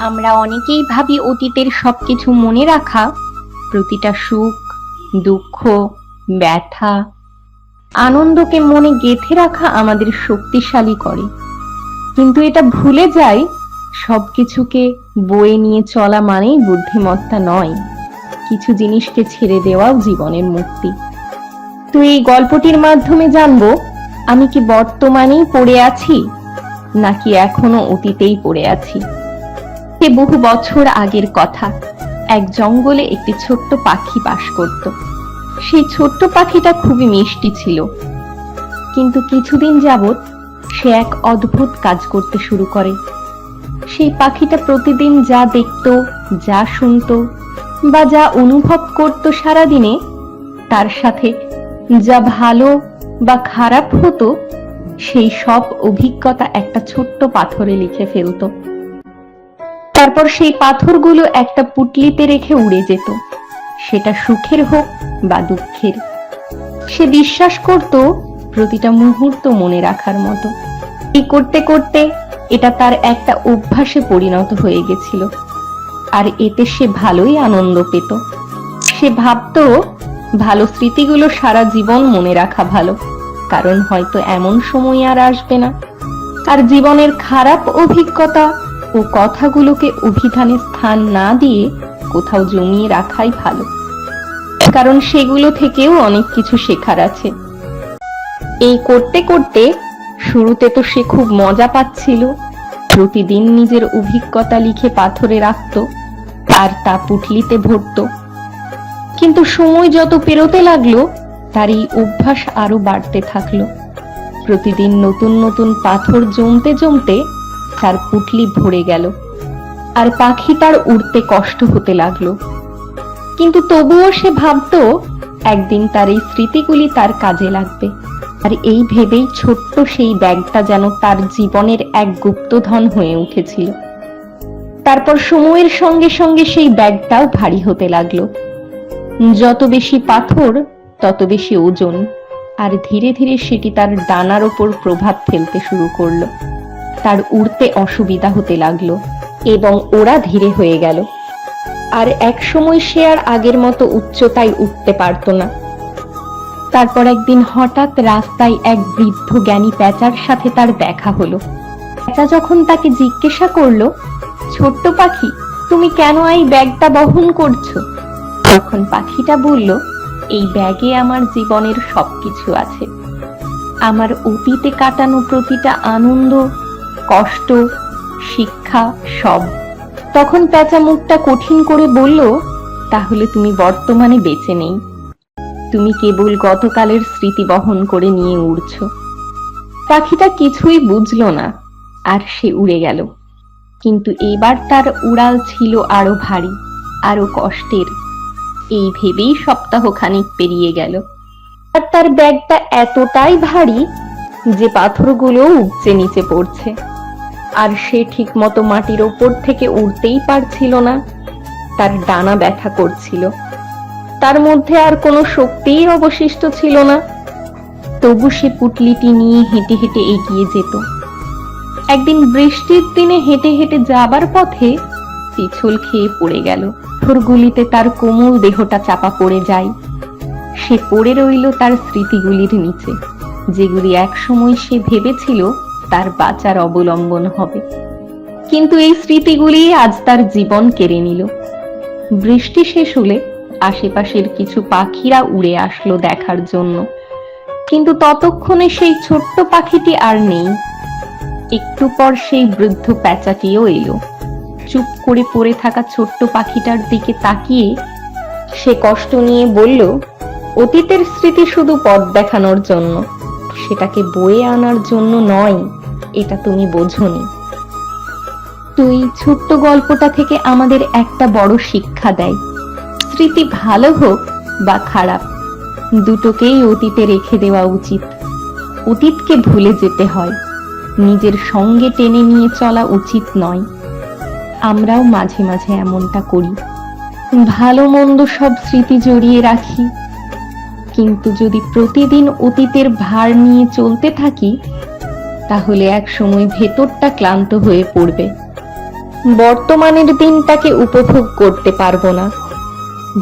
আমরা অনেকেই ভাবি অতীতের সবকিছু মনে রাখা প্রতিটা সুখ, দুঃখ, ব্যথা, আনন্দকে মনে গেঁথে রাখা আমাদের শক্তিশালী করে। কিন্তু এটা ভুলে যায় সবকিছুকে বয়ে নিয়ে চলা মানেই বুদ্ধিমত্তা নয়। কিছু জিনিসকে ছেড়ে দেওয়াও জীবনের মুক্তি। তো এই গল্পটির মাধ্যমে জানব, আমি কি বর্তমানেই পড়ে আছি, নাকি এখনও অতীতেই পড়ে আছি? সে বহু বছর আগের কথা। এক জঙ্গলে একটি ছোট্ট পাখি বাস করত। সেই ছোট্ট পাখিটা খুবই মিষ্টি ছিল। কিন্তু কিছুদিন যাবৎ সে এক অদ্ভুত কাজ করতে শুরু করে। সেই পাখিটা প্রতিদিন যা দেখতো, যা শুনতো বা যা অনুভব করত সারাদিনে, তার সাথে যা ভালো বা খারাপ হতো, সেই সব অভিজ্ঞতা একটা ছোট্ট পাথরে লিখে ফেলতো। তারপর সেই পাথরগুলো একটা পুটলিতে রেখে উড়ে যেত। সেটা সুখের হোক বা দুঃখের। সে বিশ্বাস করত প্রতিটা মুহূর্ত মনে রাখার মতো। এই করতে করতে এটা তার একটা অভ্যাসে পরিণত হয়ে গেছিল। আর এতে সে ভালোই আনন্দ পেত। সে ভাবতো ভালো স্মৃতিগুলো সারা জীবন মনে রাখা ভালো, কারণ হয়তো এমন সময় আর আসবে না। আর জীবনের খারাপ অভিজ্ঞতা ও কথাগুলোকে অভিধানে স্থান না দিয়ে কোথাও জমিয়ে রাখাই ভালো। কারণ সেগুলো থেকেও অনেক কিছু শেখার আছে। এই করতে করতে শুরুতে তো সে খুব মজা পাচ্ছিল। প্রতিদিন নিজের অভিজ্ঞতা লিখে পাথরে রাখত, আর তা পুটলিতে ভরত। কিন্তু সময় যত পেরোতে লাগল, তার এই অভ্যাস আরও বাড়তে থাকল। প্রতিদিন নতুন নতুন পাথর জমতে জমতে তার পুটলি ভরে গেল। আর পাখি তার উড়তে কষ্ট হতে লাগল। কিন্তু তবুও সে ভাবতো, একদিন তার এই স্মৃতিগুলি তার কাজে লাগবে। আর এই ভেবেই ছোট্ট সেই ব্যাগটা যেন তার জীবনের এক গুপ্তধন হয়ে উঠেছিল। তারপর সময়ের সঙ্গে সঙ্গে সেই ব্যাগটাও ভারী হতে লাগল। যত বেশি পাথর, তত বেশি ওজন, আর ধীরে ধীরে সেটি তার ডানার ওপর প্রভাব ফেলতে শুরু করল। তার উড়তে অসুবিধা হতে লাগল এবং ওরা ধীরে হয়ে গেল। আর এক সময় সে আর আগের মতো উচ্চতায় উঠতে পারতো না। তারপর একদিন হঠাৎ রাস্তায় এক বৃদ্ধ জ্ঞানী প্যাঁচার সাথে তার দেখা হলো। প্যাঁচা যখন তাকে জিজ্ঞাসা করল, ছোট্ট পাখি, তুমি কেন এই ব্যাগটা বহন করছ? তখন পাখিটা বলল, এই ব্যাগে আমার জীবনের সবকিছু আছে। আমার অতীতে কাটানো প্রতিটা আনন্দ কষ্ট, শিক্ষা, সব। তখন প্যাঁচা মুখটা কঠিন করে বলল, তাহলে তুমি বর্তমানে বেঁচে নেই। তুমি কেবল গতকালের স্মৃতি বহন করে নিয়ে উড়ছ। পাখিটা কিছুই বুঝলো না, আর সে উড়ে গেল। কিন্তু এবার তার উড়াল ছিল আরও ভারী, আরও কষ্টের। এই ভেবেই সপ্তাহ খানিক পেরিয়ে গেল। আর তার ব্যাগটা এতটাই ভারী যে পাথরগুলো উপচে নিচে পড়ছে। আর সে ঠিক মতো মাটির ওপর থেকে উড়তেই পারছিল না। তার ডানা ব্যথা করছিল। তার মধ্যে আর কোনো শক্তিই অবশিষ্ট ছিল না। তবু সে পুটলিটি নিয়ে হেঁটে হেঁটে এগিয়ে যেত। একদিন বৃষ্টির দিনে হেঁটে হেঁটে যাবার পথে পিছল খেয়ে পড়ে গেল। পাথরগুলিতে তার কোমল দেহটা চাপা পড়ে যায়। সে পড়ে রইল তার স্মৃতিগুলির নিচে, যেগুলি একসময় সে ভেবেছিল তার বাঁচার অবলম্বন হবে। কিন্তু এই স্মৃতিগুলি আজ তার জীবন কেড়ে নিল। বৃষ্টি শেষ হলে আশেপাশের কিছু পাখিরা উড়ে আসলো দেখার জন্য। কিন্তু ততক্ষণে সেই ছোট্ট পাখিটি আর নেই। একটু পর সেই বৃদ্ধ প্যাঁচাটিও এলো। চুপ করে পড়ে থাকা ছোট্ট পাখিটার দিকে তাকিয়ে সে কষ্ট নিয়ে বলল, অতীতের স্মৃতি শুধু পথ দেখানোর জন্য। সেটাকে বয়ে আনার জন্য নয়। এটা তুমি বোঝনি। তুই ছোট্ট গল্পটা থেকে আমাদের একটা বড় শিক্ষা দেয়। স্মৃতি ভালো হোক বা খারাপ, দুটোকেই অতীতে রেখে দেওয়া উচিত। অতীতকে ভুলে যেতে হয়, নিজের সঙ্গে টেনে নিয়ে চলা উচিত নয়। আমরাও মাঝে মাঝে এমনটা করি। ভালো মন্দ সব স্মৃতি জড়িয়ে রাখি। কিন্তু যদি প্রতিদিন অতীতের ভার নিয়ে চলতে থাকি তাহলে এক সময় ভেতরটা ক্লান্ত হয়ে পড়বে। বর্তমানের দিনটাকে উপভোগ করতে পারব না।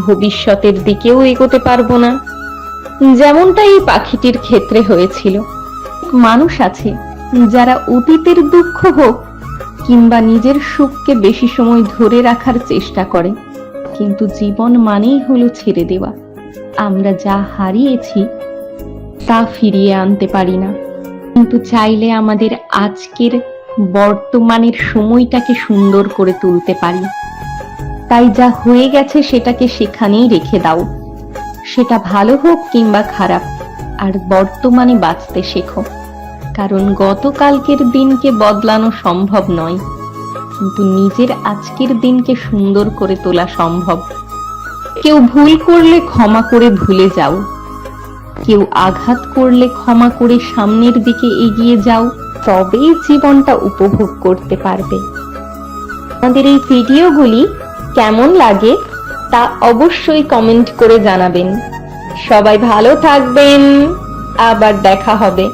ভবিষ্যতের দিকেও এগোতে পারব না। যেমনটা এই পাখিটির ক্ষেত্রে হয়েছিল। মানুষ আছে, যারা অতীতের দুঃখ হোক কিংবা নিজের সুখকে বেশি সময় ধরে রাখার চেষ্টা করে, কিন্তু জীবন মানেই হলো ছেড়ে দেওয়া। আমরা যা হারিয়েছি, তা ফিরিয়ে আনতে পারি না। কিন্তু চাইলে আমাদের আজকের বর্তমানের সময়টাকে সুন্দর করে তুলতে পারি। তাই যা হয়ে গেছে সেটাকে সেখানেই রেখে দাও। সেটা ভালো হোক কিংবা খারাপ, আর বর্তমানে বাঁচতে শেখো। কারণ গতকালকের দিনকে বদলানো সম্ভব নয়, কিন্তু নিজের আজকের দিনকে সুন্দর করে তোলা সম্ভব। কেউ ভুল করলে ক্ষমা করে ভুলে যাও। কেউ আঘাত করলে ক্ষমা করে সামনের দিকে এগিয়ে যাও, তবেই জীবনটা উপভোগ করতে পারবে। আমাদের এই ভিডিওগুলি কেমন লাগে তা অবশ্যই কমেন্ট করে জানাবেন। সবাই ভালো থাকবেন, আবার দেখা হবে।